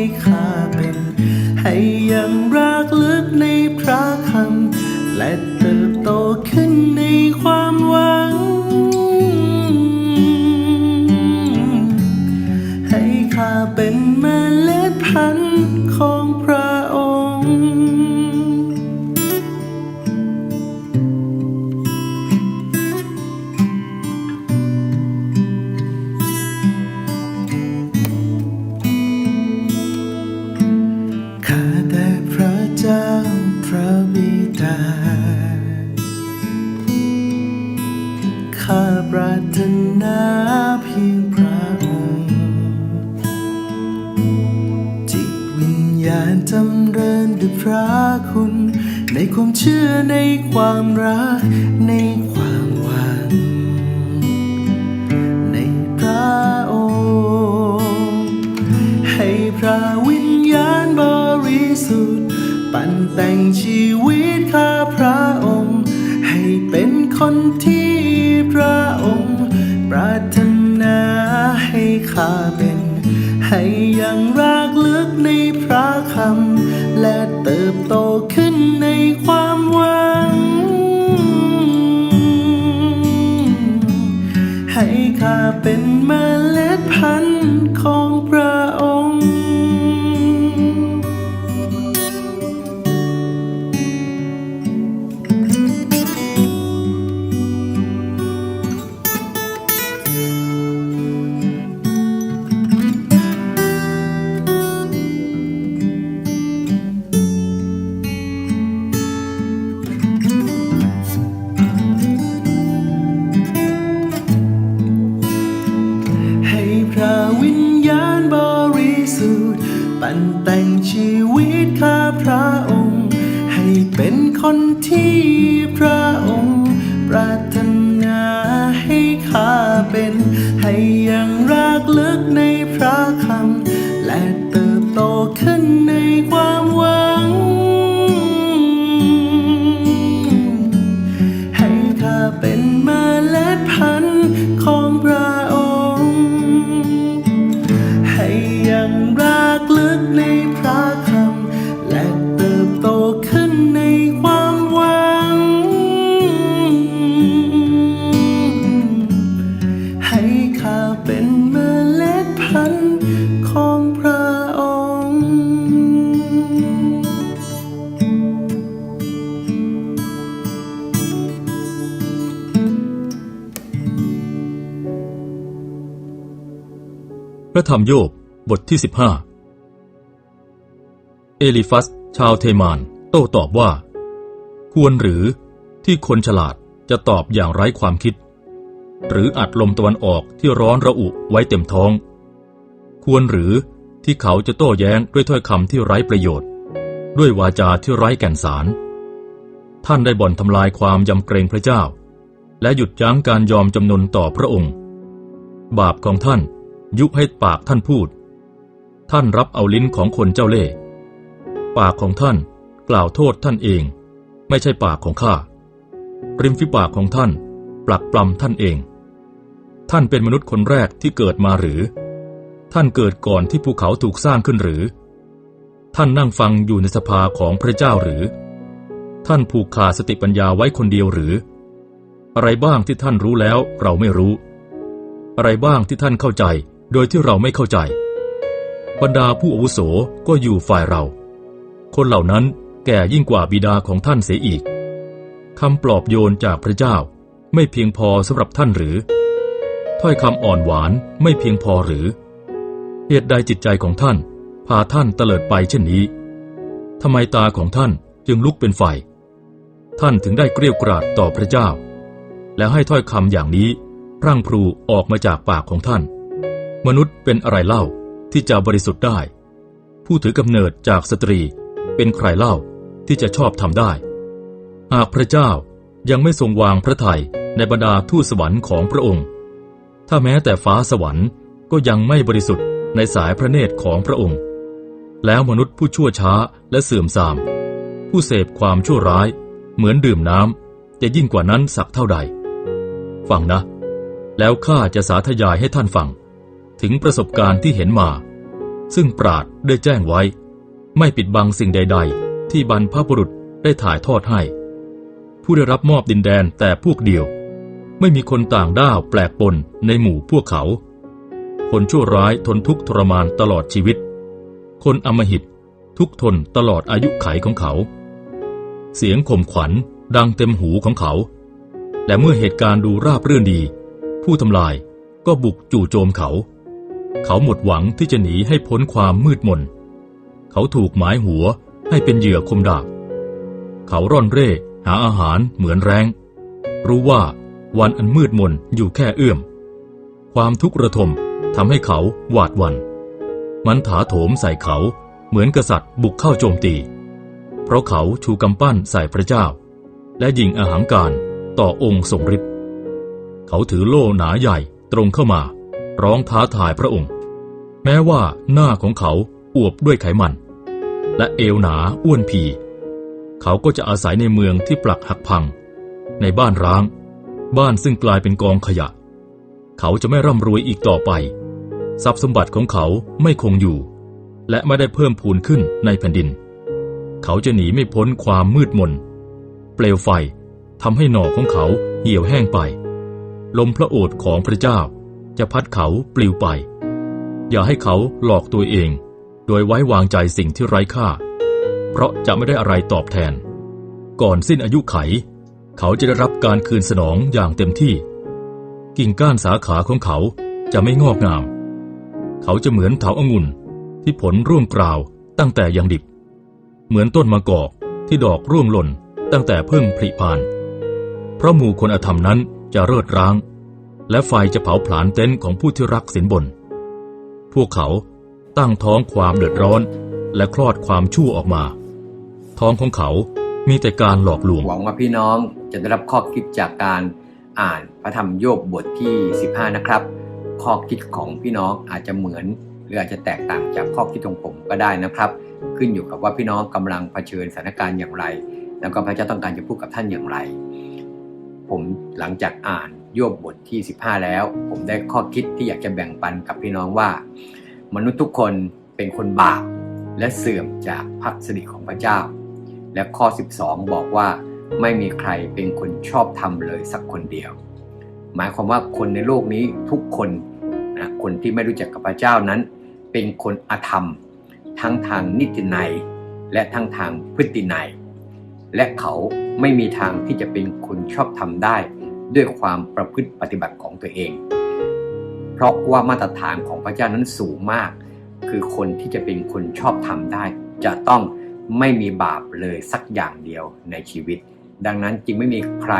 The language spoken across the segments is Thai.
ให้ข้าเป็นให้ยัง ในความเชื่อในความรัก ในความหวัง ในพระองค์ ให้พระวิญญาณบริสุทธิ์ปั่นแต่งชีวิตข้าพระองค์ ให้เป็นคนที่ ถ้าเป็นเมล็ดพันธุ์ของเรา ระธรรมโยบบทที่ 15 เอลิฟัส ชาวเทมาน โต้ตอบว่า ควรหรือที่คนฉลาดจะตอบอย่างไร้ความคิด หรืออัดลมตะวันออกที่ร้อนระอุไว้เต็มท้อง ควรหรือที่เขาจะโต้แย้งด้วยถ้อยคำที่ไร้ประโยชน์ ด้วยวาจาที่ไร้แก่นสาร ท่านได้บ่อนทำลายความยำเกรงพระเจ้า และหยุดยั้งการยอมจำนนต่อพระองค์ บาปของท่าน ยุให้ปากท่านพูด ท่านรับเอาลิ้นของคนเจ้าเล่ห์ปากของท่านกล่าวโทษท่านเอง ไม่ใช่ปากของข้าริมฝีปากของท่านปลักปลำท่านเอง ท่านเป็นมนุษย์คนแรกที่เกิดมาหรือ ท่านเกิดก่อนที่ภูเขาถูกสร้างขึ้นหรือ ท่านนั่งฟังอยู่ในสภาของพระเจ้าหรือ ท่านผูกขาดสติปัญญาไว้คนเดียวหรือ อะไรบ้างที่ท่านรู้แล้วเราไม่รู้ อะไรบ้างที่ท่านเข้าใจ โดยที่เราไม่เข้าใจ บรรดาผู้อาวุโสก็อยู่ฝ่ายเรา คนเหล่านั้นแก่ยิ่งกว่าบิดาของท่านเสียอีกคำปลอบโยนจากพระเจ้าไม่เพียงพอสำหรับท่านหรือ ถ้อยคำอ่อนหวานไม่เพียงพอหรือ เหตุใดจิตใจของท่าน พาท่านเตลิดไปเช่นนี้ทำไมตาของท่านจึงลุกเป็นไฟ ท่านถึงได้เกรียวกราดต่อพระเจ้า แล้วให้ถ้อยคำอย่างนี้พรั่งพรูออกมาจากปากของท่าน มนุษย์เป็นอะไรเล่าที่จะบริสุทธิ์ได้ ผู้ถือกำเนิดจากสตรีเป็นใครเล่าที่จะชอบทำได้ หากพระเจ้ายังไม่ทรงวางพระทัยในบรรดาทูตสวรรค์ของพระองค์ ถ้าแม้แต่ฟ้าสวรรค์ก็ยังไม่บริสุทธิ์ในสายพระเนตรของพระองค์ แล้วมนุษย์ผู้ชั่วช้าและเสื่อมทราม ผู้เสพความชั่วร้าย เหมือนดื่มน้ำจะยิ่งกว่านั้นสักเท่าใด ฟังนะ แล้วข้าจะสาธยายให้ท่านฟัง ถึงประสบการณ์ที่เห็นมา ซึ่งปราดได้แจ้งไว้ ไม่ปิดบังสิ่งใด ๆ ที่บรรพบุรุษได้ถ่ายทอดให้ ผู้ได้รับมอบดินแดนแต่พวกเดียว ไม่มีคนต่างด้าวแปลกปนในหมู่พวกเขา คนชั่วร้ายทนทุกข์ทรมานตลอดชีวิต คนอมหิตทุกทนตลอดอายุไขของเขา เสียงข่มขวัญดังเต็มหูของเขา และเมื่อเหตุการณ์ดูราบรื่นดี ผู้ทำลายก็บุกจู่โจมเขา เขาหมดหวังที่จะหนีให้พ้นความมืดมน เขาถูกหมายหัวให้เป็นเหยื่อคมดาบ เขาร่อนเร่หาอาหารเหมือนแรง รู้ว่าวันอันมืดมนอยู่แค่เอื้อม ความทุกข์ระทมทำให้เขาหวาดวัน มันถาโถมใส่เขาเหมือนกษัตริย์บุกเข้าโจมตี เพราะเขาชูกำปั้นใส่พระเจ้า และยิงอาหังการต่อองค์ทรงฤทธิ์ เขาถือโล่หนาใหญ่ตรงเข้ามา ร้องท้าทายพระองค์ แม้ว่าหน้าของเขาอวบด้วยไขมัน และเอวหนาอ้วนผีเขาก็จะอาศัยในเมืองที่ปลักหักพัง ในบ้านร้าง บ้านซึ่งกลายเป็นกองขยะ เขาจะไม่ร่ำรวยอีกต่อไป ทรัพย์สมบัติของเขาไม่คงอยู่ และไม่ได้เพิ่มพูนขึ้นในแผ่นดิน เขาจะหนีไม่พ้นความมืดมน เปลวไฟทำให้หน่อของเขาเหี่ยวแห้งไป ลมพระโอษฐ์ของพระเจ้า จะพัดเขาปลิวไป อย่าให้เขาหลอกตัวเอง โดยไว้วางใจสิ่งที่ไร้ค่า เพราะจะไม่ได้อะไรตอบแทน ก่อนสิ้นอายุไข เขาจะได้รับการคืนสนองอย่างเต็มที่ กิ่งก้านสาขาของเขาจะไม่งอกงาม เขาจะเหมือนเถาองุ่นที่ผลร่วงกราวตั้งแต่ยังดิบ เหมือนต้นมะกอกที่ดอกร่วงหล่นตั้งแต่เพิ่งผลิพาน เพราะหมู่คนอธรรมนั้นจะเริดร้าง และไฟจะเผาผลาญเต็นท์ของผู้ที่รักสินบน พวกเขาตั้งท้องความเดือดร้อน และคลอดความชั่วออกมา ท้องของเขามีแต่การหลอกลวง หวังว่าพี่น้องจะได้รับข้อคิดจากการอ่านพระธรรมโยบบทที่ 15 นะครับ ข้อคิดของพี่น้องอาจจะเหมือน หรืออาจจะแตกต่างจากข้อคิดของผมก็ได้นะครับ ขึ้นอยู่กับว่าพี่น้องกำลังเผชิญสถานการณ์อย่างไร แล้วก็พระเจ้าต้องการจะพูดกับท่านอย่างไร ผมหลังจากอ่าน ยบบทที่ 15 แล้ว ผมได้ข้อคิดที่อยากจะแบ่งปันกับพี่น้องว่า มนุษย์ทุกคนเป็นคนบาปและเสื่อมจากพระสิริของพระเจ้า และข้อ 12 บอกว่าไม่มีใครเป็นคนชอบธรรมเลยสักคนเดียว หมายความว่าคนในโลกนี้ทุกคนนะคนที่ไม่รู้จักกับพระเจ้านั้น เป็นคนอธรรม ทั้งทางนิตินัยและทั้งทางพฤตินัย และเขาไม่มีทางที่จะเป็นคนชอบธรรมได้ ด้วยความประพฤติปฏิบัติของตัวเอง เพราะว่ามาตรฐานของพระเจ้านั้นสูงมาก คือคนที่จะเป็นคนชอบธรรมได้ จะต้องไม่มีบาปเลยสักอย่างเดียวในชีวิต ดังนั้นจึงไม่มีใคร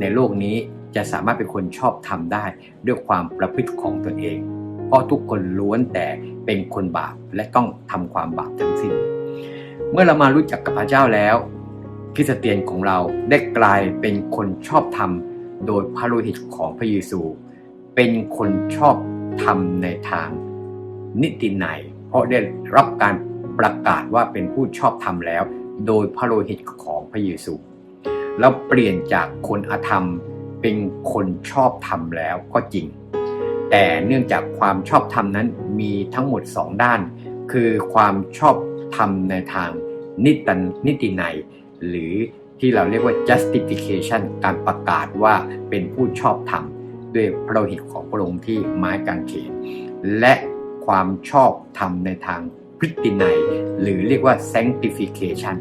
ในโลกนี้จะสามารถเป็นคนชอบธรรมได้ ด้วยความประพฤติของตนเอง เพราะทุกคนล้วนแต่เป็นคนบาปและต้องทำความบาปทั้งสิ้น เมื่อเรามารู้จักกับพระเจ้าแล้วคริสเตียนของเราได้กลายเป็นคนชอบธรรม โดยพระโลหิตของพระเยซู เป็นคนชอบธรรมในทางนิตินัยเพราะได้รับการประกาศว่าเป็นผู้ชอบธรรมแล้ว โดยพระโลหิตของพระเยซูเราเปลี่ยนจากคนอธรรมเป็นคนชอบธรรมแล้วก็จริง แต่เนื่องจากความชอบธรรมนั้นมีทั้งหมด2ด้าน คือความชอบธรรมในทางนิตันนิตินัยหรือ ที่เราเรียกว่า justification การประกาศว่าเป็นผู้ชอบธรรมด้วยพระโลหิตของพระองค์ที่ไม้กางเขนและคความชอบธรรมในทางพฤตินัย หรือเรียกว่า sanctification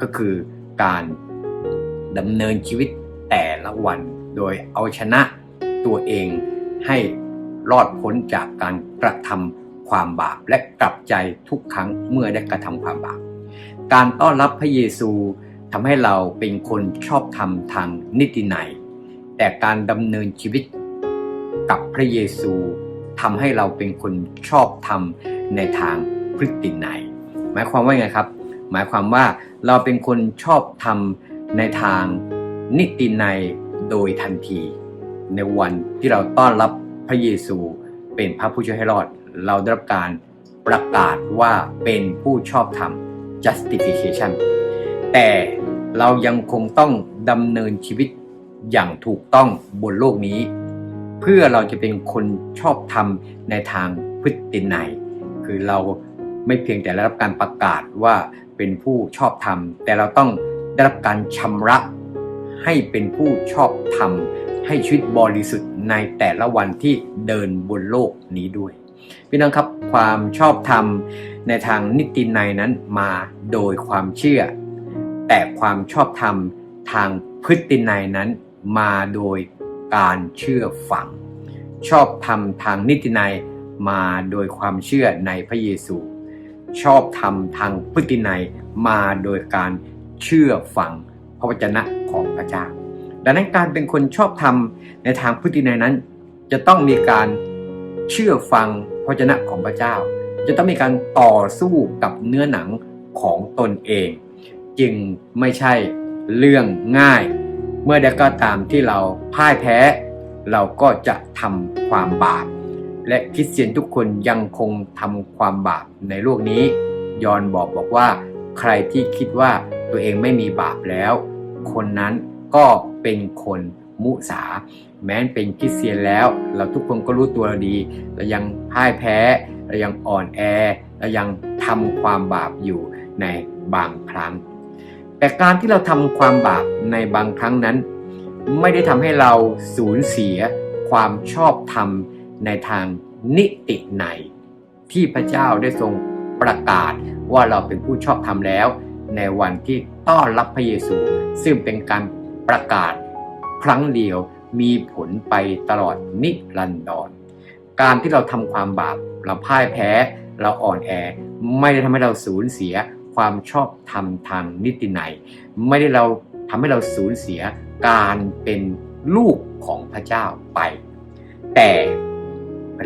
ก็คือการดำเนินชีวิตแต่ละวัน โดยเอาชนะตัวเองให้รอดพ้นจากการกระทำความบาปและกลับใจทุกครั้งเมื่อได้กระทำความบาปการต้อนรับพระเยซู ทำให้เราเป็นคนชอบธรรมทางนิตินัยแต่การดำเนินชีวิตกับพระเยซูทำให้เราเป็นคนชอบธรรมในทางพฤตินัยหมายความว่าไงครับ หมายความว่าเราเป็นคนชอบธรรมในทางนิตินัยโดยทันที ในวันที่เราต้อนรับพระเยซูเป็นพระผู้ช่วยให้รอด เราได้รับการประกาศว่าเป็นผู้ชอบธรรม justification แต่เรายังคงต้องดำเนินชีวิตอย่างถูกต้องบนโลกนี้ เพื่อเราจะเป็นคนชอบธรรมในทางพฤตินัยคือเราไม่เพียงแต่ได้รับการประกาศว่าเป็นผู้ชอบธรรม แต่เราต้องได้รับการชำระให้เป็นผู้ชอบธรรม ให้ชีวิตบริสุทธิ์ในแต่ละวันที่เดินบนโลกนี้ด้วย พี่น้องครับความชอบธรรมในทางนิตินัยนั้นมาโดยความเชื่อ แต่ความชอบธรรมทางพฤตินัยนั้นมาโดยการเชื่อฟัง ชอบธรรมทางนิตินัยมาโดยความเชื่อในพระเยซู ชอบธรรมทางพฤตินัยมาโดยการเชื่อฟังพระวจนะของพระเจ้า ดังนั้นการเป็นคนชอบธรรมในทางพฤตินัยนั้น จะต้องมีการเชื่อฟังพระวจนะของพระเจ้า จะต้องมีการต่อสู้กับเนื้อหนังของตนเอง จึงไม่ใช่เรื่องง่าย เมื่อใดก็ตามที่เราพ่ายแพ้ เราก็จะทำความบาป และคริสเตียนทุกคนยังคงทำความบาปในโลกนี้ ยอนบอกบอกว่า ใครที่คิดว่าตัวเองไม่มีบาปแล้ว คนนั้นก็เป็นคนมุสา แม้นเป็นคริสเตียนแล้ว เราทุกคนก็รู้ตัวเราดีเรายังพ่ายแพ้เรายังอ่อนแอเรายังทำความบาปอยู่ในบางครั้ง แต่การที่เราทำความบาปในบางครั้งนั้น ไม่ได้ทำให้เราสูญเสียความชอบธรรมในทางนิติใน ที่พระเจ้าได้ทรงประกาศว่าเราเป็นผู้ชอบธรรมแล้ว ในวันที่ต้อนรับพระเยซู ซึ่งเป็นการประกาศครั้งเดียวมีผลไปตลอดนิรันดรการที่เราทำความบาปเราพ่ายแพ้ เราอ่อนแอ ไม่ได้ทำให้เราสูญเสีย ความชอบธรรมทางนิตินัย ไม่ได้เราทำให้เราสูญเสียการเป็นลูกของพระเจ้าไป แต่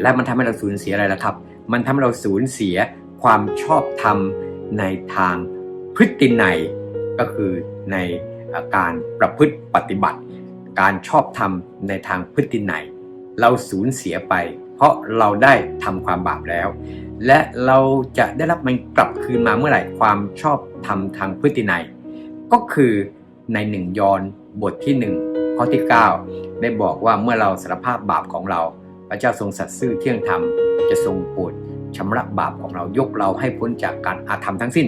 แล้วมันทำให้เราสูญเสียอะไรล่ะครับ มันทำให้เราสูญเสียความชอบธรรมในทางพฤตินัยก็คือในการประพฤติปฏิบัติ การชอบธรรมในทางพฤตินัย เราสูญเสียไป เพราะเราได้ทำความบาปแล้ว และเราจะได้รับมันกลับคืนมาเมื่อไหร่ความชอบธรรมทางพฤตินัย ก็คือในหนึ่งยอนบทที่หนึ่งข้อที่ 9 ได้บอกว่าเมื่อเราสารภาพบาปของเรา พระเจ้าทรงสัตย์ซื่อเที่ยงธรรมจะทรงโปรดชำระบาปของเรายกเราให้พ้นจากการอาธรรมทั้งสิ้น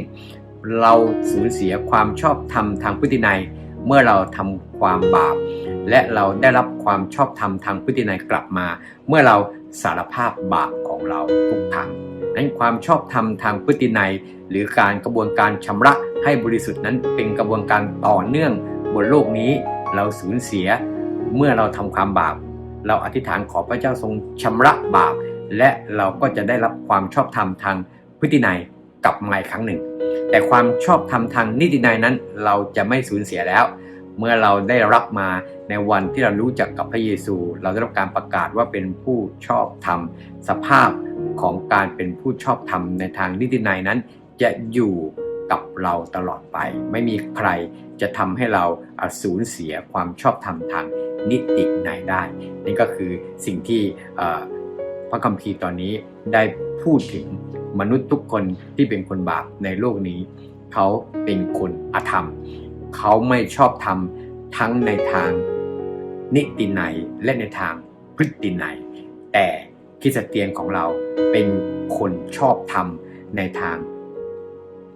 เราสูญเสียความชอบธรรมทางพฤตินัย เมื่อเราทำความบาป และเราได้รับความชอบธรรมทางพฤตินัยกลับมา เมื่อเรา สารภาพบาปของเราทุกครั้งนั้นความชอบธรรมทางพฤตินัย หรือการกระบวนการชำระให้บริสุทธิ์นั้นเป็นกระบวนการต่อเนื่องบนโลกนี้เราสูญเสียเมื่อเราทำความบาป เราอธิษฐานขอพระเจ้าทรงชำระบาป และเราก็จะได้รับความชอบธรรมทางพฤตินัยกลับมาอีกครั้งหนึ่ง แต่ความชอบธรรมทางนิตินัยนั้นเราจะไม่สูญเสียแล้ว เมื่อเราได้รับมาในวันที่เรารู้จักกับพระเยซู เราได้รับการประกาศว่าเป็นผู้ชอบธรรม สภาพของการเป็นผู้ชอบธรรมในทางนิตินัยนั้น จะอยู่กับเราตลอดไป ไม่มีใครจะทำให้เราสูญเสียความชอบธรรมทางนิตินัยได้ นี่ก็คือสิ่งที่พระคัมภีร์ตอนนี้ได้พูดถึงมนุษย์ทุกคนที่เป็นคนบาปในโลกนี้ เขาเป็นคนอธรรม เขาไม่ชอบธรรมทั้งในทางนิตินัยและในทางพฤตินัยแต่คริสเตียนของเราเป็นคนชอบธรรมในทาง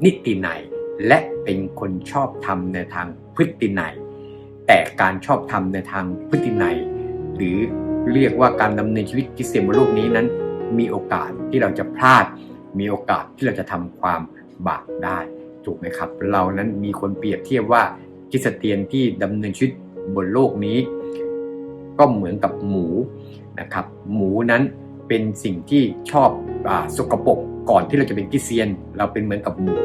นิตินัยและเป็นคนชอบธรรมในทางพฤตินัยแต่การชอบธรรมในทางพฤตินัยหรือเรียกว่าการดำเนินชีวิตคริสเตียนบนโลกนี้นั้น มีโอกาสที่เราจะพลาด มีโอกาสที่เราจะทำความบาปได้ ถูกไหมครับ เรานั้นมีคนเปรียบเทียบว่าคริสเตียนที่ดำเนินชีวิตบนโลกนี้ ก็เหมือนกับหมูนะครับ หมูนั้นเป็นสิ่งที่ชอบอสกปรกก่อนที่เราจะเป็นคริสเตียน เราเป็นเหมือนกับหมู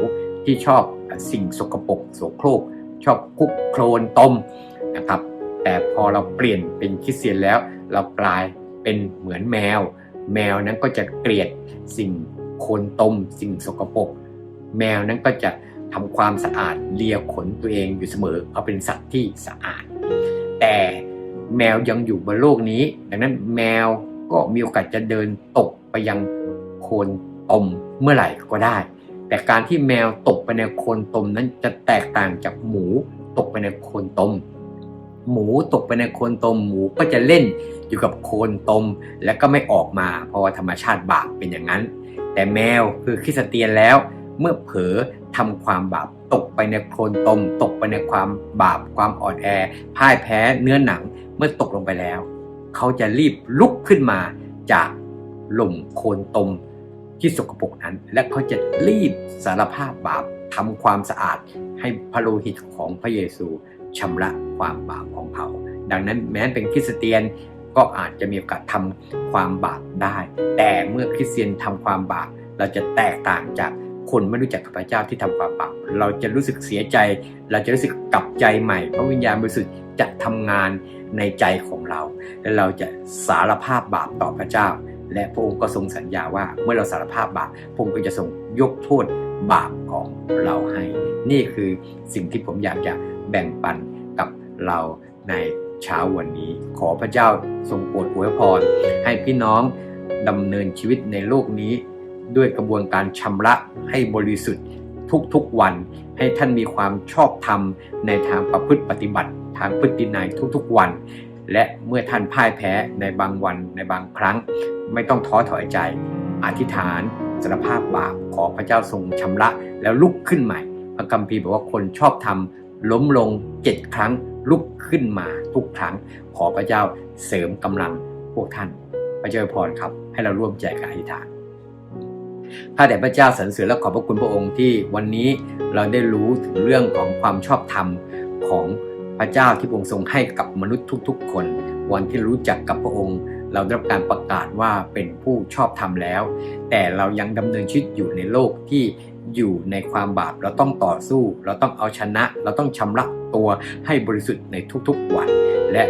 ที่ชอบสิ่งสกปรกโสโครก ชอบคลุกโคลนต้มนะครับ แต่พอเราเปลี่ยนเป็นคริสเตียนแล้ว เรากลายเป็นเหมือนแมว แมวนั้นก็จะเกลียดสิ่งโคลนต้มสิ่งสกปรกแมวนั้นก็จะ ทำความสะอาดเลียขนตัวเองอยู่เสมอเพราะเป็นสัตว์ที่สะอาด แต่แมวยังอยู่บนโลกนี้ ดังนั้นแมวก็มีโอกาสจะเดินตกไปยังโคลนตมเมื่อไหร่ก็ได้ แต่การที่แมวตกไปในโคลนตมนั้นจะแตกต่างจากหมูตกไปในโคลนตม หมูตกไปในโคลนตม หมูก็จะเล่นอยู่กับโคลนตม แล้วก็ไม่ออกมาเพราะว่าธรรมชาติบาปเป็นอย่างนั้น แต่แมวคือคริสเตียนแล้ว เมื่อเผลอทำความบาปตกไปในโคลนตม ตกไปในความบาปความอ่อนแอ พ่ายแพ้เนื้อหนังเมื่อตกลงไปแล้ว เขาจะรีบลุกขึ้นมาจากหล่มโคลนตมที่สกปรกนั้น และเขาจะรีบสารภาพบาปทำความสะอาดให้พระโลหิตของพระเยซูชำระความบาปของเขา ดังนั้นแม้เป็นคริสเตียนก็อาจจะมีโอกาสทำความบาปได้ แต่เมื่อคริสเตียนทำความบาปเราจะแตกต่างจาก คนไม่รู้จักพระเจ้าที่ทำความบาปเราจะรู้สึกเสียใจ เราจะรู้สึกกลับใจใหม่พระวิญญาณบริสุทธิ์จะทำงานในใจของเรา และเราจะสารภาพบาปต่อพระเจ้า และพระองค์ก็ทรงสัญญาว่าเมื่อเราสารภาพบาปพระองค์ก็จะทรงยกโทษบาปของเราให้ นี่คือสิ่งที่ผมอยากจะแบ่งปันกับเราในเช้าวันนี้ ขอพระเจ้าทรงโปรดอวยพรให้พี่น้องดำเนินชีวิตในโลกนี้ ด้วยกระบวนการชำระให้บริสุทธิ์ทุกๆวัน ให้ท่านมีความชอบธรรมในทางประพฤติปฏิบัติ ทางพฤตินัยทุกๆวัน และเมื่อท่านพ่ายแพ้ในบางวันในบางครั้ง ไม่ต้องท้อถอยใจ อธิษฐานสารภาพบาปขอพระเจ้าทรงชำระแล้วลุกขึ้นใหม่ พระคัมภีบอกว่าคนชอบทำล้มลงเจ็ดครั้งลุกขึ้นมาทุกครั้ง ขอพระเจ้าเสริมกำลังพวกท่านพระเจ้าอวยพรครับ ให้เราร่วมใจกันอธิษฐาน ข้าแต่พระเจ้าสรรเสริญและขอบพระคุณพระองค์ที่วันนี้เราได้รู้ถึงเรื่องของความชอบธรรมของพระเจ้าที่พระองค์ทรงให้กับมนุษย์ทุก ๆ คน วันที่รู้จักกับพระองค์ เราได้รับการประกาศว่าเป็นผู้ชอบธรรมแล้ว แต่เรายังดำเนินชีวิตอยู่ในโลกที่อยู่ในความบาปเราต้องต่อสู้ เราต้องเอาชนะ เราต้องชำระตัวให้บริสุทธิ์ในทุกๆวัน และ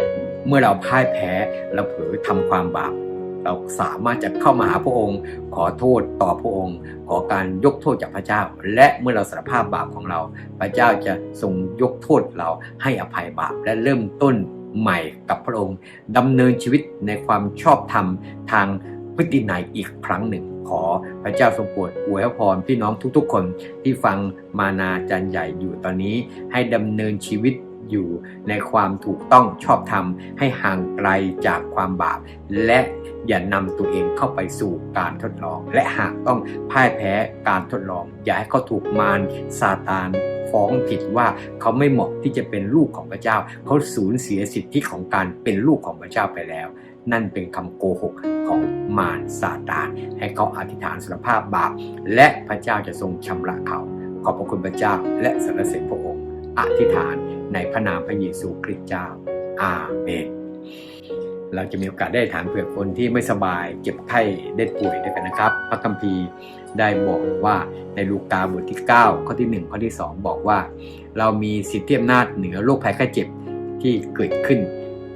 เมื่อเราพ่ายแพ้เราเผลอทำความบาป เราสามารถจะเข้ามาหาพระองค์ ขอโทษต่อพระองค์ ขอการยกโทษจากพระเจ้า และเมื่อเราสารภาพบาปของเรา พระเจ้าจะทรงยกโทษเราให้อภัยบาปและเริ่มต้นใหม่กับพระองค์ดำเนินชีวิตในความชอบธรรมทางพฤตินัยอีกครั้งหนึ่ง ขอพระเจ้าทรงโปรดอวยพรพี่น้องทุกๆ คนที่ฟังมานาจันใหญ่อยู่ตอนนี้ให้ดำเนินชีวิต อยู่ในความถูกต้องชอบธรรมให้ห่างไกลจากความบาป และอย่านำตัวเองเข้าไปสู่การทดลอง และหากต้องพ่ายแพ้การทดลอง อย่าให้เขาถูกมารซาตานฟ้องผิดว่าเขาไม่เหมาะที่จะเป็นลูกของพระเจ้า เขาสูญเสียสิทธิของการเป็นลูกของพระเจ้าไปแล้ว นั่นเป็นคำโกหกของมารซาตาน ให้เขาอธิษฐานสารภาพบาป และพระเจ้าจะทรงชำระเขา ขอบพระคุณพระเจ้าและสรรเสริญพระองค์ อธิษฐาน ในพระนามพระเยซูคริสต์เจ้า อาเมน เราจะมีโอกาสได้ถามเผื่อคนที่ไม่สบายเจ็บไข้ได้ป่วยด้วยกันนะครับ พระคัมภีร์ได้บอกว่าในลูกาบทที่ 9 ข้อที่ 1 ข้อที่ 2 บอกว่า เรามีสิทธิอำนาจเหนือโรคภัยไข้เจ็บที่เกิดขึ้น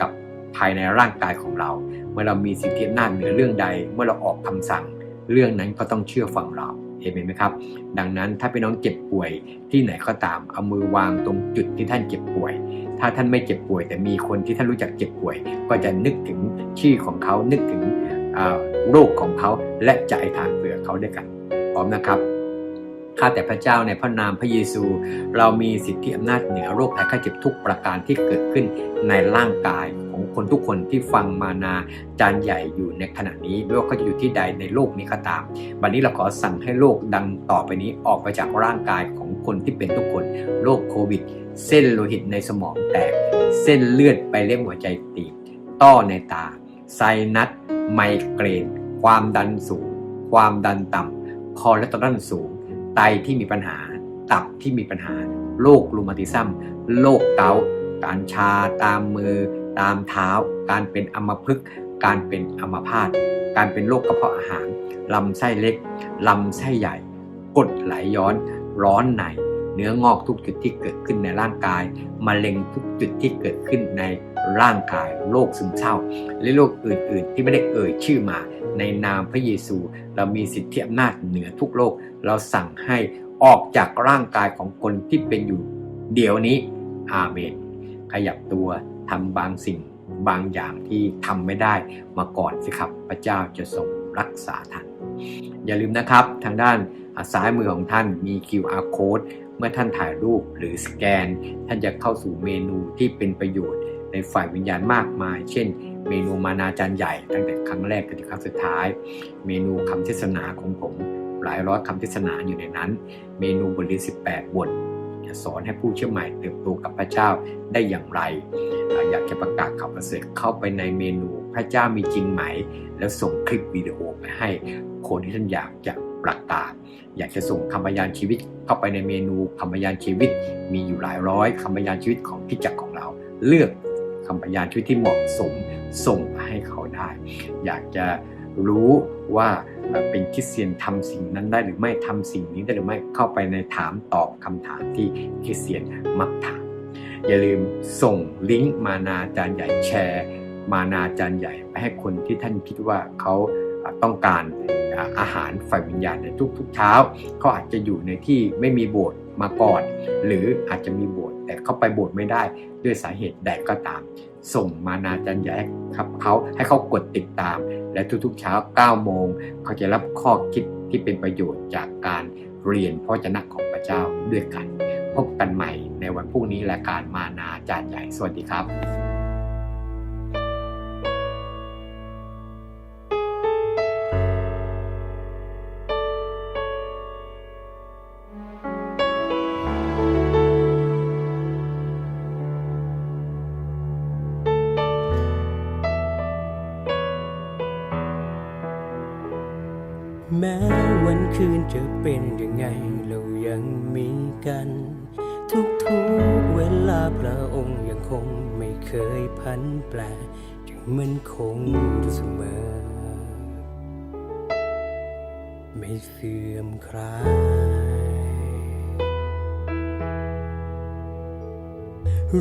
กับภายในร่างกายของเรา เมื่อเรามีสิทธิอำนาจเหนือเรื่องใด เมื่อเราออกคำสั่ง เรื่องนั้นก็ต้องเชื่อฟังเรา เห็นไหมครับ ดังนั้นถ้าพี่น้องเจ็บป่วยที่ไหนก็ตามเอามือวางตรงจุดที่ท่านเจ็บป่วย ถ้าท่านไม่เจ็บป่วย แต่มีคนที่ท่านรู้จักเจ็บป่วย ก็จะนึกถึงชื่อของเขานึกถึงโรคของเขาและจะให้ทานเผื่อเขาด้วยกันพร้อมนะครับข้าแต่พระเจ้าในพระนามพระเยซู เรามีสิทธิอำนาจเหนือโรคภัยไข้เจ็บทุกประการที่เกิดขึ้นในร่างกาย คนทุกคนที่ฟังมานาจานใหญ่อยู่ในขณะนี้ไม่ว่าเขาจะอยู่ที่ใดในโลกนี้ก็ตาม วันนี้เราขอสั่งให้โรคดังต่อไปนี้ออกไปจากร่างกายของคนที่เป็นทุกคนโรคโควิด เส้นโลหิตในสมองแตก เส้นเลือดไปเลี้ยงหัวใจตีบต้อในตา ไซนัส ไมเกรน ความดันสูง ความดันต่ำคอเลสเตอรอลสูง ไตที่มีปัญหา ตับที่มีปัญหา โรครูมาติซัม โรคเกาต์การชาตามมือ ตามเท้า การเป็นอัมพฤกษ์การเป็นอัมพาตการเป็นโรคกระเพาะอาหารลำไส้เล็กลำไส้ใหญ่กดไหลย้อนร้อนในเนื้องอกทุกจุดที่เกิดขึ้นในร่างกายมะเร็งทุกจุดที่เกิดขึ้นในร่างกายโรคซึมเศร้า และโรคอื่น ๆ ที่ไม่ได้เอ่ยชื่อมา ในนามพระเยซู เรามีสิทธิอำนาจเหนือทุกโรคเราสั่งให้ออกจากร่างกายของคนที่เป็นอยู่เดี๋ยวนี้อาเมน ขยับตัว ทำบางสิ่งบางอย่างที่ทำไม่ได้มาก่อนสิครับ พระเจ้าจะทรงรักษาท่าน อย่าลืมนะครับทางด้านซ้ายมือของท่านมี QR code เมื่อท่านถ่ายรูปหรือสแกน ท่านจะเข้าสู่เมนูที่เป็นประโยชน์ในฝ่ายวิญญาณมากมาย เช่น เมนูมานาจารย์ใหญ่ตั้งแต่ครั้งแรกจนถึงครั้งสุดท้าย เมนูคำเทศนาของผม หลายร้อยคำเทศนาอยู่ในนั้น เมนูบทเรียน18 บท จะสอนให้ผู้เชื่อใหม่เติบโตกับพระเจ้าได้อย่างไร อยากจะประกาศข่าวประเสริฐเข้าไปในเมนูพระเจ้ามีจริงไหม แล้วส่งคลิปวิดีโอไปให้คนที่ท่านอยากจะประกาศ อยากจะส่งคำพยานชีวิตเข้าไปในเมนูคำพยานชีวิต มีอยู่หลายร้อยคำพยานชีวิตของพิจักรของเรา เลือกคำพยานชีวิตที่เหมาะสมส่งให้เขาได้ อยากจะรู้ว่า เป็นคริสเตียนทำสิ่งนั้นได้หรือไม่ทำสิ่งนี้ได้หรือไม่เข้าไปในถามตอบคำถามที่คริสเตียนมักถาม อย่าลืมส่งลิงก์มานาจารย์ใหญ่แชร์ มานาจารย์ใหญ่ไปให้คนที่ท่านคิดว่าเขาต้องการอะอาหารฝ่ายวิญญาณในทุกๆเช้าเขาอาจจะอยู่ในที่ไม่มีโบสถ์มาก่อน หรืออาจจะมีโบสถ์แต่เขาไปโบสถ์ไม่ได้ ด้วยสาเหตุใดก็ตาม ส่งมานาจารย์ครับเขาให้เขากดติดตาม และทุกๆเช้า 9 โมง เขาจะรับข้อคิดที่เป็นประโยชน์จากการเรียนพระวจนะของพระเจ้าด้วยกัน พบกันใหม่ในวันพรุ่งนี้และการมานาจารย์ใหญ่ สวัสดีครับ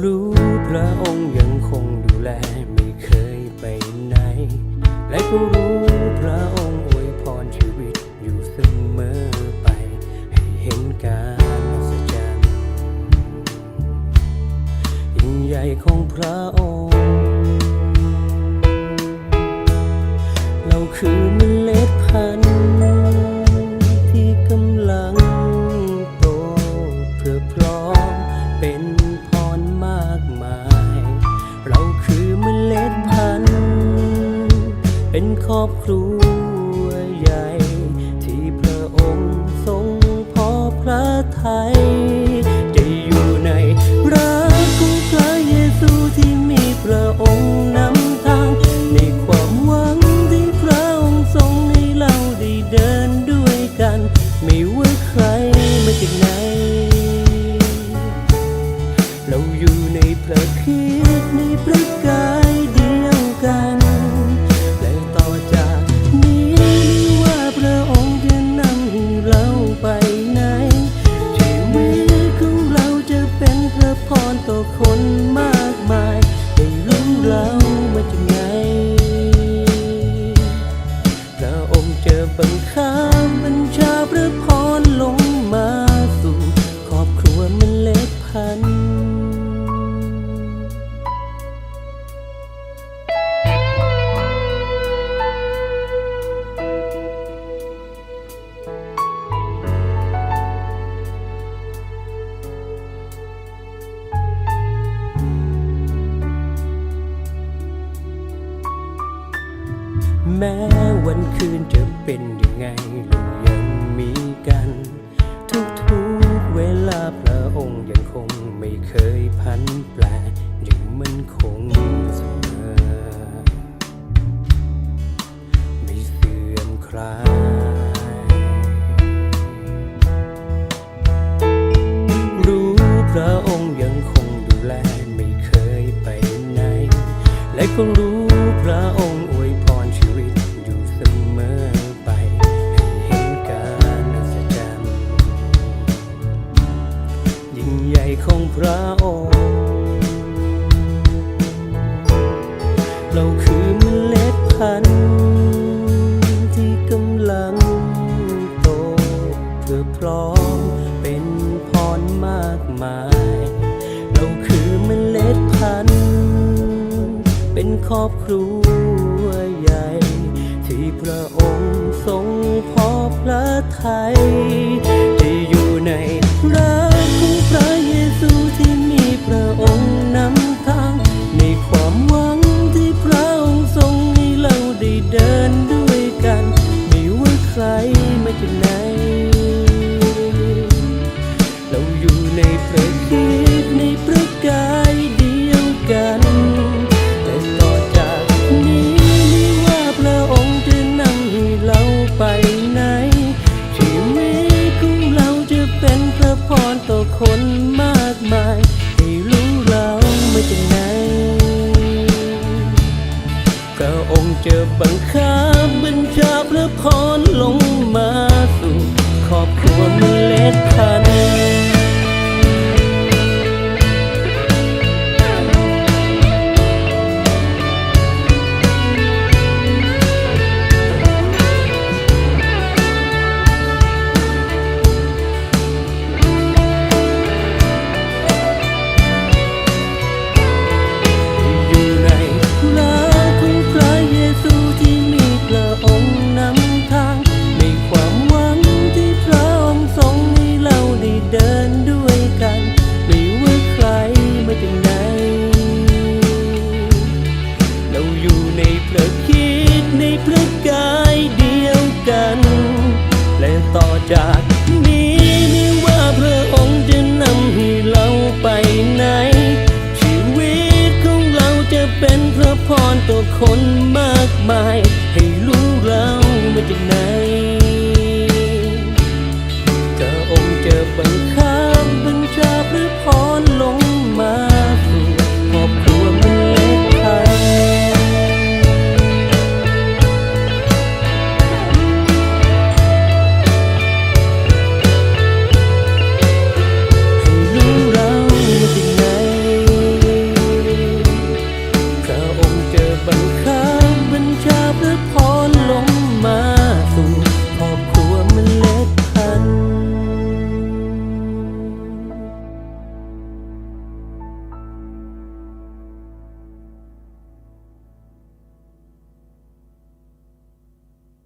รู้พระองค์ยังคงดูแลไม่เคยไปไหน และก็รู้พระองค์อวยพรชีวิตอยู่เสมอไป ให้เห็นการอัศจรรย์ยิ่งใหญ่ของพระองค์ เราคือ แม้วันคืนจะเป็นยังไงเรายังมีกัน ทุกทุกเวลาพระองค์ยังคงไม่เคยพันแปลยังมันคงเสมอไม่เสื่อมคลายรู้พระองค์ยังคงดูแลไม่เคยไปไหน และคงรู้พระองค์ ลองเป็นพรมากมาย เราคือเมล็ดพันธุ์ เป็นครอบครัวใหญ่ ที่พระองค์ทรงพอพระทัยที่อยู่ในรัก องค์จะบังคับบัญชาพระพรลงมาสู่ครอบครัวเมล็ดพัน